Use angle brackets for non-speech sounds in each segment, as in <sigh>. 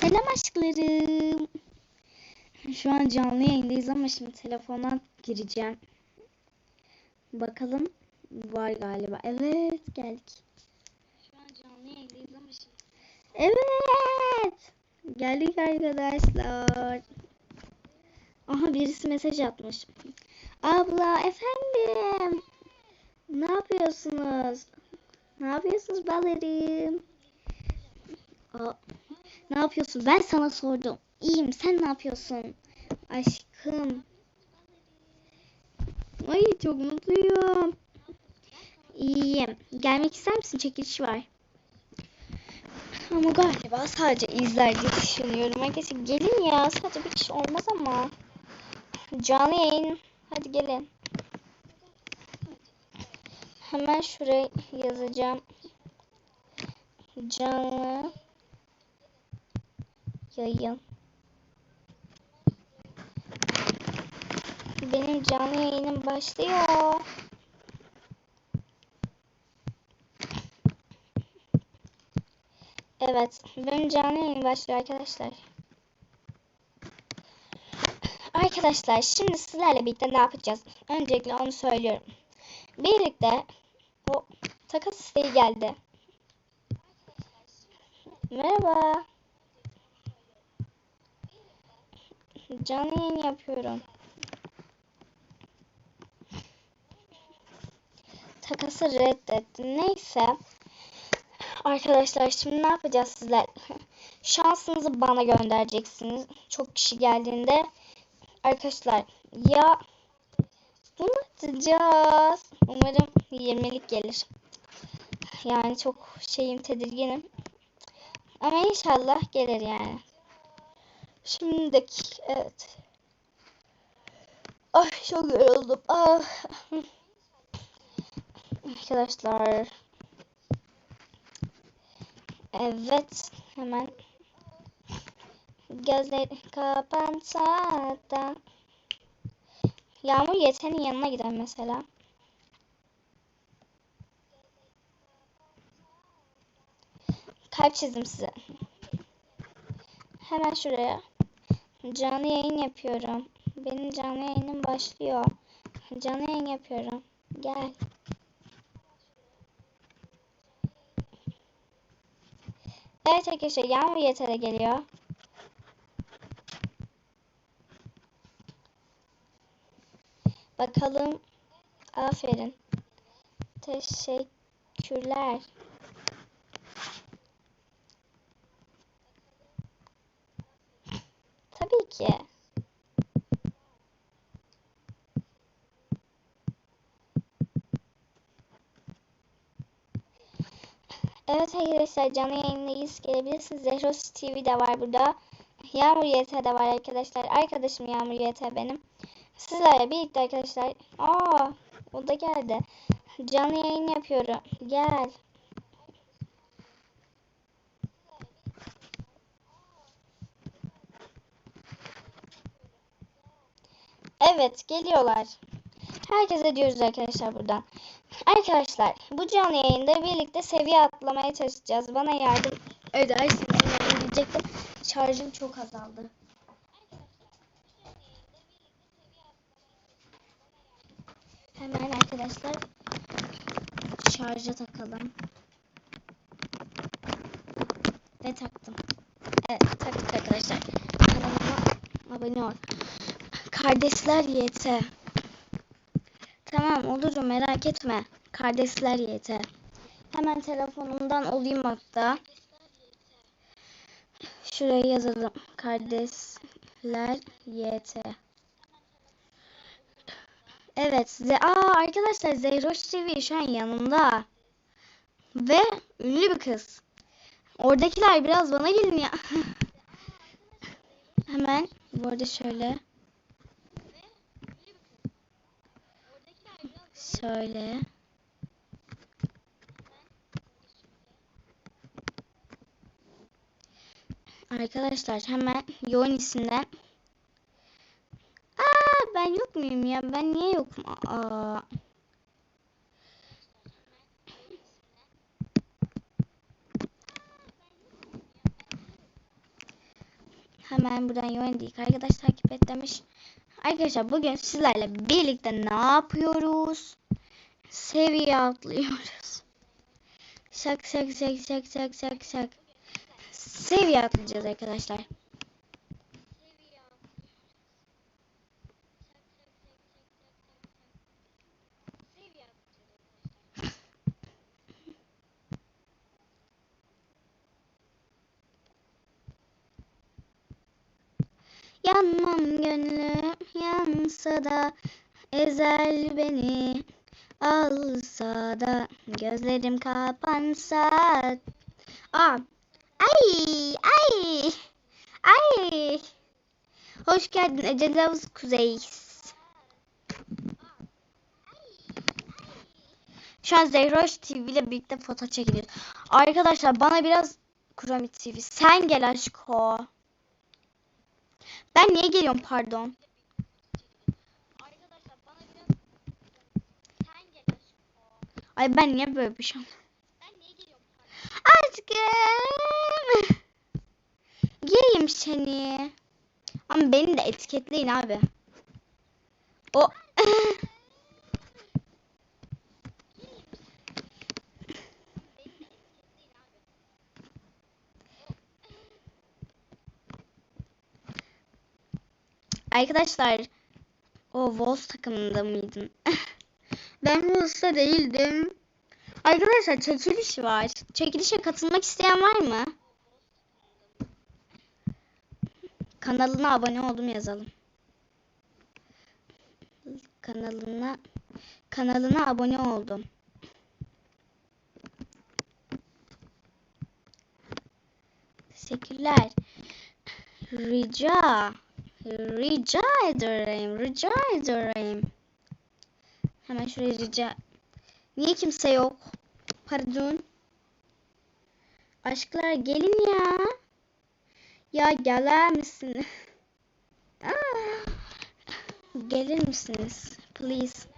Selam aşklarım. Şu an canlı yayındayız ama şimdi telefona gireceğim. Bakalım var galiba. Evet geldik. Şu an canlı yayındayız ama şimdi. Evet. Geldik arkadaşlar. Aha birisi mesaj atmış. Abla efendim. Ne yapıyorsunuz? Ne yapıyorsunuz ballarım? Aa, ne yapıyorsun? Ben sana sordum. İyiyim. Sen ne yapıyorsun? Aşkım. Ay çok mutluyum. İyiyim. Gelmek ister misin? Çekiliş var. Ama galiba sadece izler diye düşünüyorum. Arkadaşlar gelin ya. Sadece bir kişi olmaz ama. Canlı yayın. Hadi gelin. Hemen şuraya yazacağım. Canlı yayın. Benim canlı yayınım başlıyor. Evet, benim canlı yayınım başlıyor arkadaşlar. Arkadaşlar şimdi sizlerle birlikte ne yapacağız? Öncelikle onu söylüyorum. Birlikte o takas isteği geldi. Merhaba. Canlı yayın yapıyorum. Takası reddetti. Neyse. Arkadaşlar şimdi ne yapacağız sizler? <laughs> Şansınızı bana göndereceksiniz. Çok kişi geldiğinde. Arkadaşlar ya bunu atacağız. Umarım 20'lik gelir. Yani çok şeyim tedirginim. Ama inşallah gelir yani. Şimdiki evet. Ay çok yoruldum. Ah. Arkadaşlar. Evet. Hemen gözleri kapansa da Yağmur Yeten'in yanına gidelim mesela. Kalp çizdim size. Hemen şuraya. Canlı yayın yapıyorum. Benim canlı yayınım başlıyor. Canlı yayın yapıyorum. Gel. Evet arkadaşlar Yağmur Yeter'e geliyor. Bakalım. Aferin. Teşekkürler. Tabii ki. Evet arkadaşlar canlı yayındayız. Gelebilirsiniz. Zehros TV de var burada. Yağmur YT de var arkadaşlar. Arkadaşım Yağmur YT benim. Sizlerle birlikte arkadaşlar. Aa, o da geldi. Canlı yayın yapıyorum. Gel. Evet geliyorlar. Herkese diyoruz arkadaşlar buradan. Arkadaşlar bu canlı yayında birlikte seviye atlamaya çalışacağız. Bana yardım edersiniz diyecektim. Şarjım çok azaldı. Hemen arkadaşlar şarja takalım. Ve taktım. Evet taktık arkadaşlar. Kanalıma abone ol. Kardeşler YT. Tamam olurum merak etme. Kardeşler YT. Hemen telefonumdan olayım hatta. Şuraya yazalım. Kardeşler YT. Evet. Ze Aa arkadaşlar Zeyroş TV şu an yanımda. Ve ünlü bir kız. Oradakiler biraz bana gelin ya. <laughs> Hemen bu arada şöyle. Şöyle. Arkadaşlar hemen yoğun isimden. Aa ben yok muyum ya? Ben niye yokum? Aa. Hemen buradan Yonedik arkadaş takip et demiş. Arkadaşlar bugün sizlerle birlikte ne yapıyoruz? Seviye atlıyoruz. Şak şak şak şak şak şak şak. Seviye atlayacağız arkadaşlar. Yanmam gönlüm yansa da ezel beni alsa da gözlerim kapansa. Aa, ay ay ay. Hoş geldin Ece Lavuz Kuzey. Şu an Zehroş TV ile birlikte foto çekiliyoruz. Arkadaşlar bana biraz Kurami TV. Sen gel aşko. Ben niye geliyorum pardon? Ay ben niye böyle bir şey Aşkım. Gireyim seni. Ama beni de etiketleyin abi. O Arkadaşlar o Wolves takımında mıydın? <laughs> ben Wolves'ta değildim. Arkadaşlar çekiliş var. Çekilişe katılmak isteyen var mı? Kanalına abone oldum yazalım. Kanalına kanalına abone oldum. Teşekkürler. Rica Rica ederim. Rica ederim. Hemen şuraya rica. Niye kimse yok? Pardon. Aşklar gelin ya. Ya gelir misiniz? <laughs> Aa, Gelir misiniz? Please.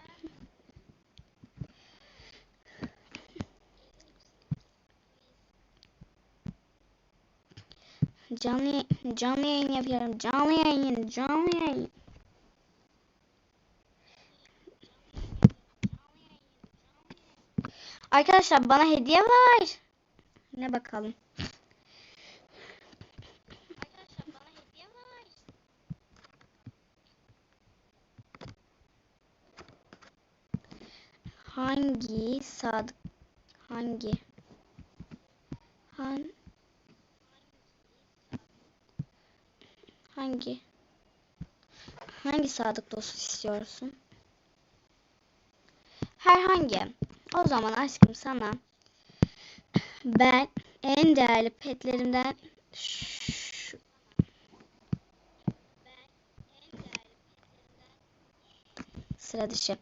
Canlı, canlı yayın yapıyorum. Canlı yayın, canlı yayın. Arkadaşlar bana hediye var. Ne bakalım. Hangi sadık hangi han hangi hangi sadık dost istiyorsun? Herhangi. O zaman aşkım sana ben en değerli petlerimden şu- sıra dışı.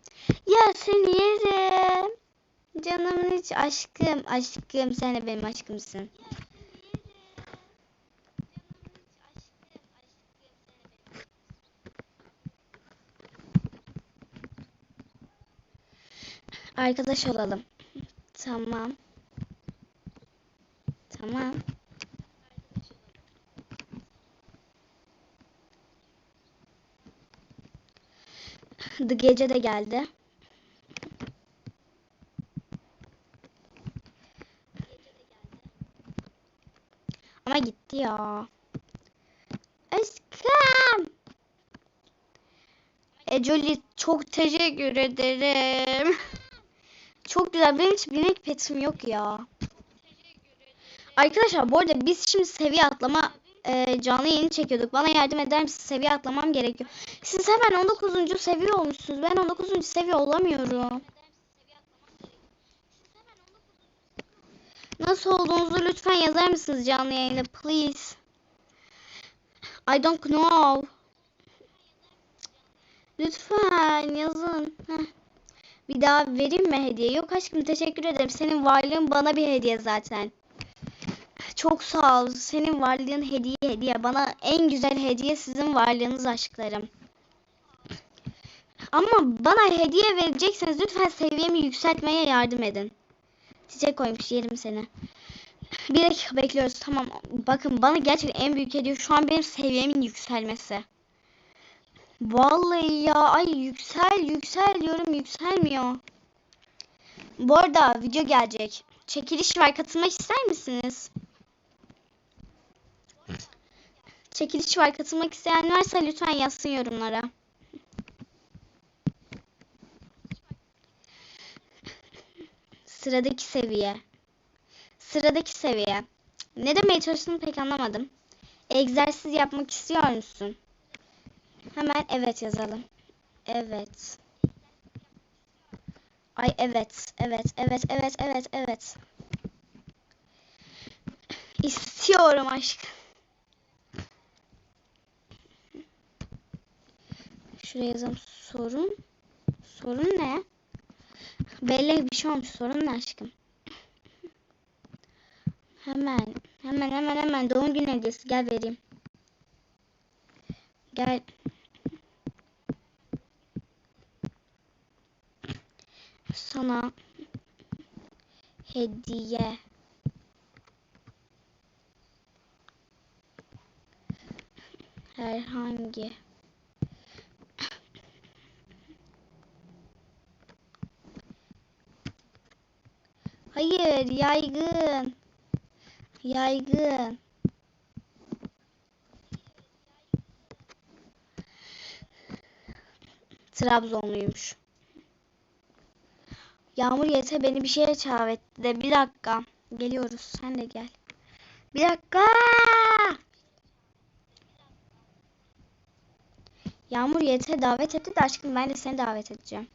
Ya seni yerim. Canımın hiç aşkım, aşkım sen de benim aşkımsın. Arkadaş olalım. Tamam. Tamam. The gece de geldi. Ama gitti ya. Aşkım. Ecoli çok teşekkür ederim. <laughs> Çok güzel. Benim hiç binek petim yok ya. Arkadaşlar bu arada biz şimdi seviye atlama e, canlı yayını çekiyorduk. Bana yardım eder misiniz? Seviye atlamam gerekiyor. Siz hemen 19. seviye olmuşsunuz. Ben 19. seviye olamıyorum. Nasıl olduğunuzu lütfen yazar mısınız canlı yayında? Please. I don't know. Lütfen yazın. Heh. Bir daha vereyim mi hediye? Yok aşkım teşekkür ederim. Senin varlığın bana bir hediye zaten. Çok sağ ol. Senin varlığın hediye hediye. Bana en güzel hediye sizin varlığınız aşklarım. Ama bana hediye verecekseniz lütfen seviyemi yükseltmeye yardım edin. Çiçek koymuş yerim seni. Bir dakika bekliyoruz. Tamam. Bakın bana gerçekten en büyük hediye şu an benim seviyemin yükselmesi. Vallahi ya ay yüksel yüksel diyorum yükselmiyor. Bu arada video gelecek. Çekiliş var katılmak ister misiniz? Çekiliş var katılmak isteyen varsa lütfen yazsın yorumlara. Sıradaki seviye. Sıradaki seviye. Ne demeye çalıştığını pek anlamadım. Egzersiz yapmak istiyor musun? Hemen evet yazalım. Evet. Ay evet, evet, evet, evet, evet, evet. İstiyorum aşk. Şuraya yazalım. Sorun. Sorun ne? Belli bir şey olmuş. Sorun ne aşkım? Hemen. Hemen hemen hemen. Doğum günü hediyesi. Gel vereyim. Gel. Sana hediye. Herhangi. Hayır, yaygın. Yaygın. Trabzonluymuş. Yağmur yete beni bir şeye çağırdı. De bir dakika. Geliyoruz. Sen de gel. Bir dakika. Yağmur yete davet etti de aşkım ben de seni davet edeceğim.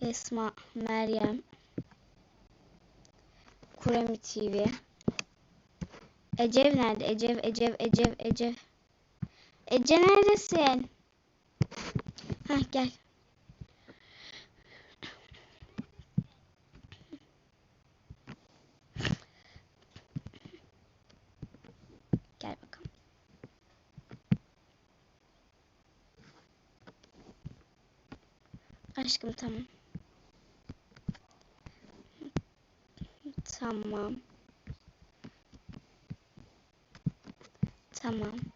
Esma, Meryem, Kuremi TV. Ecev nerede? Ecev, Ecev, Ecev, Ecev. Ece neredesin? Heh gel. Gel bakalım. Aşkım tamam. Tamam. Tamam.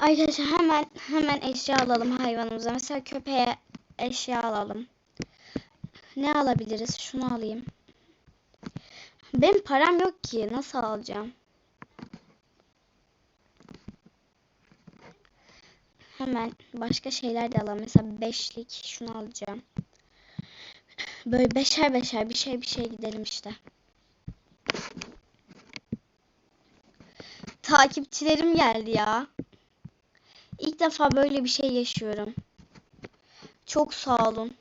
Arkadaşlar hemen hemen eşya alalım hayvanımıza. Mesela köpeğe eşya alalım. Ne alabiliriz? Şunu alayım. Benim param yok ki. Nasıl alacağım? Hemen başka şeyler de alalım. Mesela beşlik şunu alacağım. Böyle beşer beşer bir şey bir şey gidelim işte. Takipçilerim geldi ya. İlk defa böyle bir şey yaşıyorum. Çok sağ olun.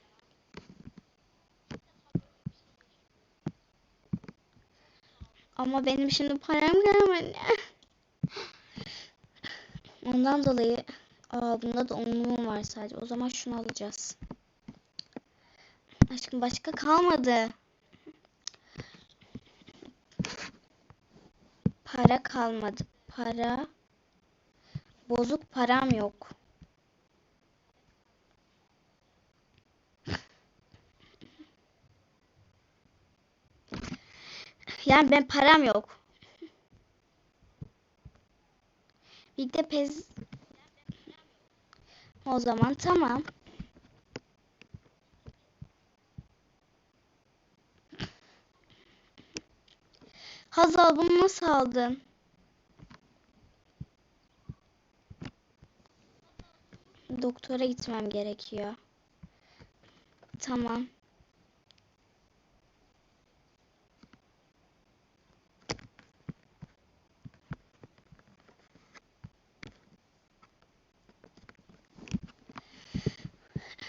Ama benim şimdi param gelmedi. Ondan dolayı aa bunda da onluğum var sadece. O zaman şunu alacağız. Aşkım başka kalmadı. Para kalmadı. Para bozuk param yok. Yani ben param yok. Bir de pez o zaman tamam. Hazal bunu nasıl aldın? Doktora gitmem gerekiyor. Tamam.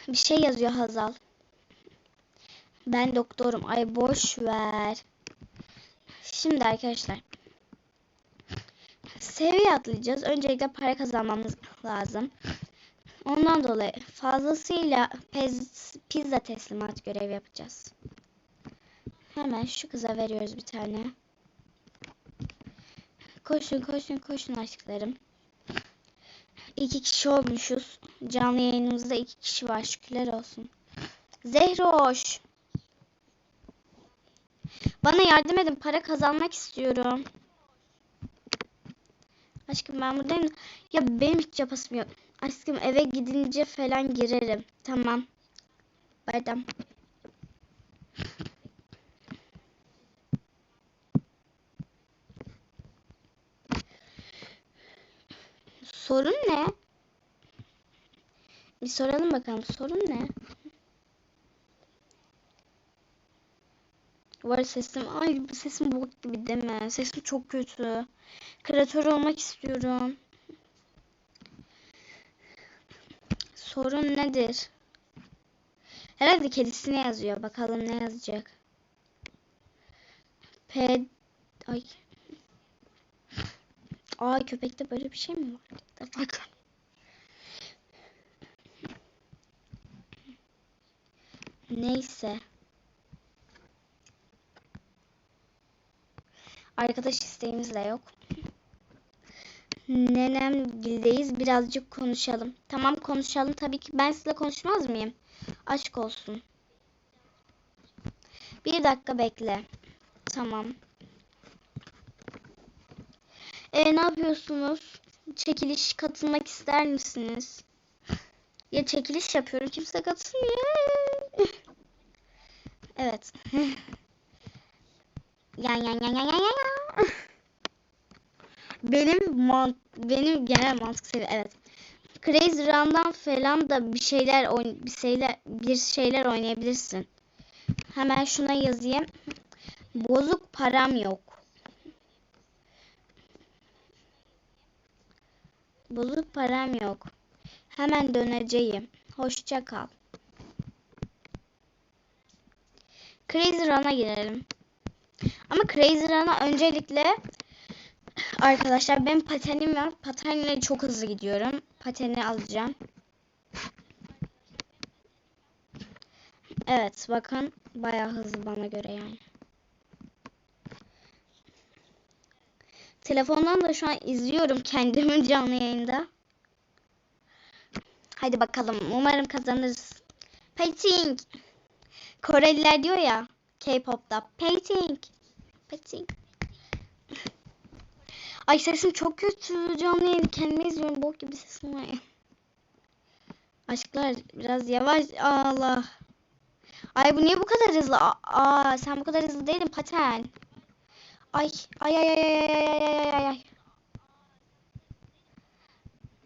Bir şey yazıyor Hazal. Ben doktorum. Ay boş ver. Şimdi arkadaşlar. Seviye atlayacağız. Öncelikle para kazanmamız lazım. Ondan dolayı fazlasıyla pizza teslimat görev yapacağız. Hemen şu kıza veriyoruz bir tane. Koşun koşun koşun aşklarım. İki kişi olmuşuz. Canlı yayınımızda iki kişi var. Şükürler olsun. Zehroş. Bana yardım edin. Para kazanmak istiyorum. Aşkım ben buradayım. Ya benim hiç yapasım yok. Aşkım eve gidince falan girerim. Tamam. Bayram. Sorun ne? Bir soralım bakalım. Sorun ne? Var sesim. Ay bu sesim bok gibi deme. Sesim çok kötü. Kreatör olmak istiyorum. Sorun nedir? Herhalde kedisine yazıyor. Bakalım ne yazacak. P Ay. Aa köpekte böyle bir şey mi var? Bakın. Neyse. Arkadaş isteğimiz de yok. Nenemgildeyiz. Birazcık konuşalım. Tamam konuşalım. Tabii ki ben sizinle konuşmaz mıyım? Aşk olsun. Bir dakika bekle. Tamam. E ne yapıyorsunuz? Çekiliş katılmak ister misiniz? Ya çekiliş yapıyorum. Kimse katılmıyor. Evet. <laughs> Yan yan yan yan yan yan. Benim mant benim genel mantık seviye evet. Crazy Run'dan falan da bir şeyler oyn bir şeyler bir şeyler oynayabilirsin. Hemen şuna yazayım. Bozuk param yok. Bozuk param yok. Hemen döneceğim. Hoşça kal. Crazy Run'a girelim. Ama Crazy Run'a öncelikle arkadaşlar benim patenim var. Patenle çok hızlı gidiyorum. Pateni alacağım. Evet bakın bayağı hızlı bana göre yani. Telefondan da şu an izliyorum kendimi <laughs> canlı yayında. Hadi bakalım. Umarım kazanırız. Painting. Koreliler diyor ya K-pop'ta. Painting. Painting. Ay sesim çok kötü. Canlı yayını kendime izliyorum. Bok gibi sesim var ya. Aşklar biraz yavaş. Allah. Ay bu niye bu kadar hızlı? Aa sen bu kadar hızlı değildin paten. Ay ay ay ay ay ay ay ay ay ay.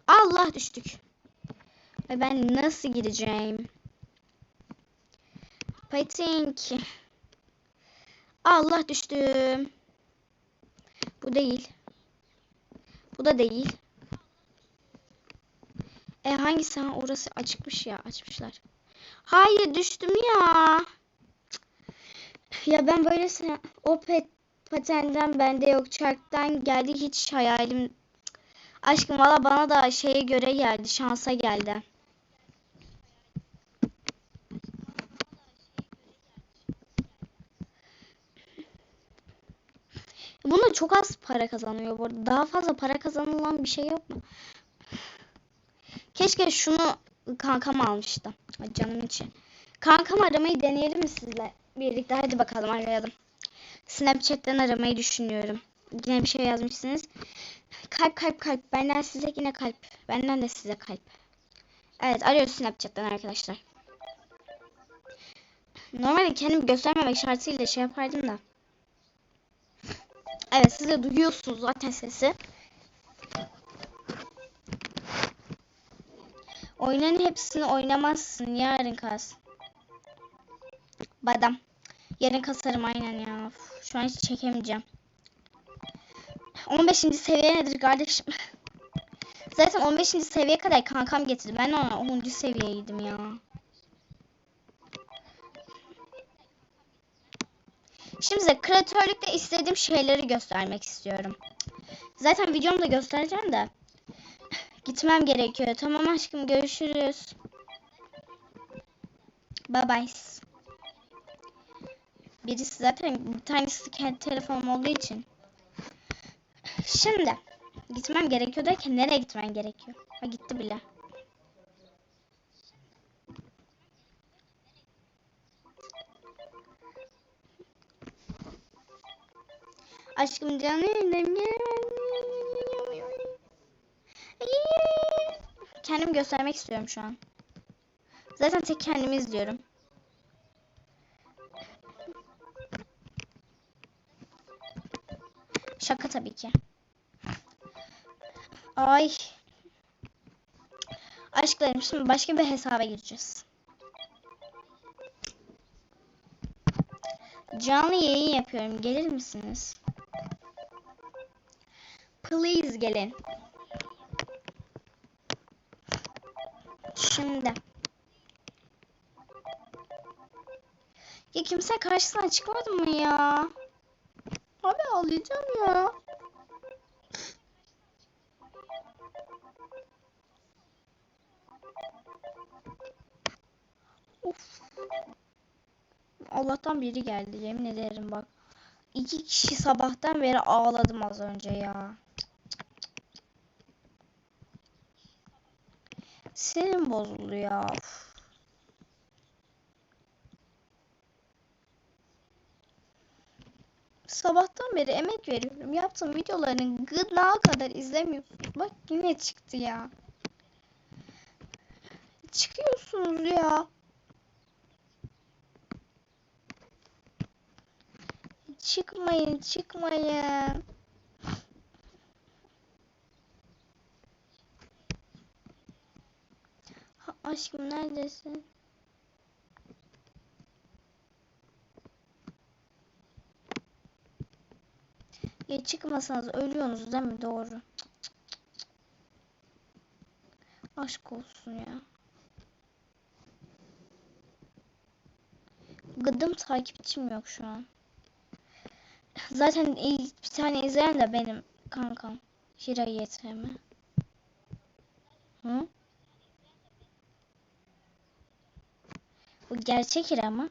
Allah düştük. Ay ben nasıl gideceğim? Pating. Allah düştüm. Bu değil. Bu da değil. E hangisi? Ha, orası açıkmış ya. Açmışlar. Hayır düştüm ya. Ya ben böylesine o pet patenden bende yok. Çarktan geldi hiç hayalim. Aşkım valla bana da şeye göre geldi. Şansa geldi. Bunda çok az para kazanıyor bu arada. Daha fazla para kazanılan bir şey yok mu? Keşke şunu kankam almıştı. Canım için. Kankam aramayı deneyelim mi sizle? Birlikte hadi bakalım arayalım. Snapchat'ten aramayı düşünüyorum. Yine bir şey yazmışsınız. Kalp kalp kalp. Benden size yine kalp. Benden de size kalp. Evet arıyoruz Snapchat'ten arkadaşlar. Normalde kendimi göstermemek şartıyla şey yapardım da. Evet siz de duyuyorsunuz zaten sesi. Oyunun hepsini oynamazsın. Yarın kas. Badam. Yarın kasarım aynen ya. Uf, şu an hiç çekemeyeceğim. 15. seviye nedir kardeşim? <laughs> Zaten 15. seviye kadar kankam getirdi. Ben ona 10. seviyeydim ya. Şimdi size kreatörlükte istediğim şeyleri göstermek istiyorum. Zaten videomda göstereceğim de. <sighs> Gitmem gerekiyor. Tamam aşkım görüşürüz. Bye bye. Birisi zaten bir tanesi kendi telefonum olduğu için. <sighs> Şimdi Gitmem gerekiyor derken nereye gitmen gerekiyor? Ha gitti bile. Aşkım canım. Kendimi göstermek istiyorum şu an. Zaten tek kendimi izliyorum. Şaka tabii ki. Ay. Aşklarım şimdi başka bir hesaba gireceğiz. Canlı yayın yapıyorum. Gelir misiniz? Please gelin. Şimdi. Ya kimse karşısına çıkmadı mı ya? Abi ağlayacağım ya. Of. Allah'tan biri geldi yemin ederim bak. İki kişi sabahtan beri ağladım az önce ya. Senin bozuldu ya. Sabahtan beri emek veriyorum. Yaptığım videoların gıda kadar izlemiyorsun. Bak yine çıktı ya. Çıkıyorsunuz ya. Çıkmayın, çıkmayın. Aşkım neredesin? Ya çıkmasanız ölüyorsunuz değil mi? Doğru. Aşk olsun ya. Gıdım takipçim yok şu an. Zaten ilk bir tane izleyen de benim kankam. Hira YTM. Hı? Bu gerçek mı?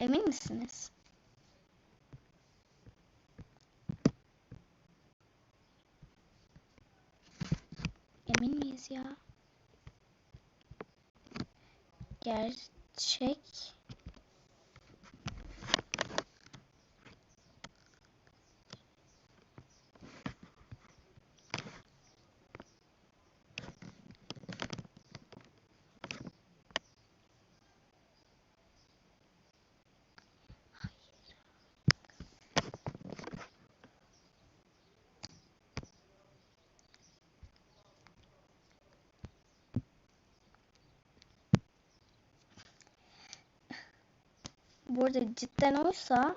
Emin misiniz? Emin miyiz ya? Gerçek. Bu arada cidden oysa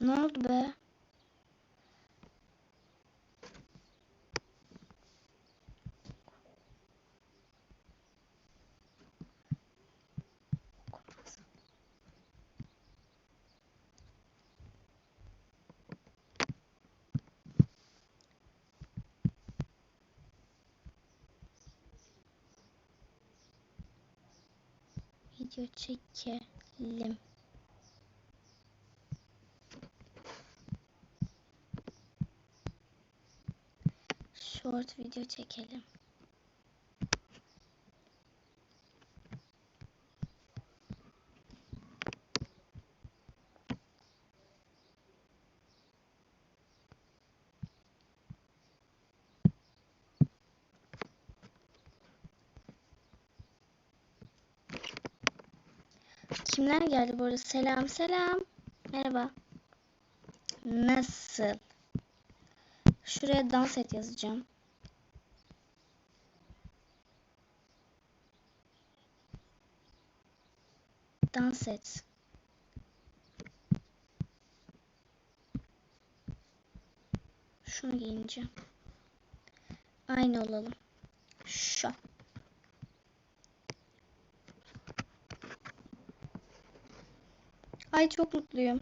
ne oldu be? Video çekelim. Short video çekelim. Kimler geldi bu arada? Selam selam. Merhaba. Nasıl? Şuraya dans et yazacağım. Dans et. Şunu giyineceğim. Aynı olalım. Şu. Çok mutluyum.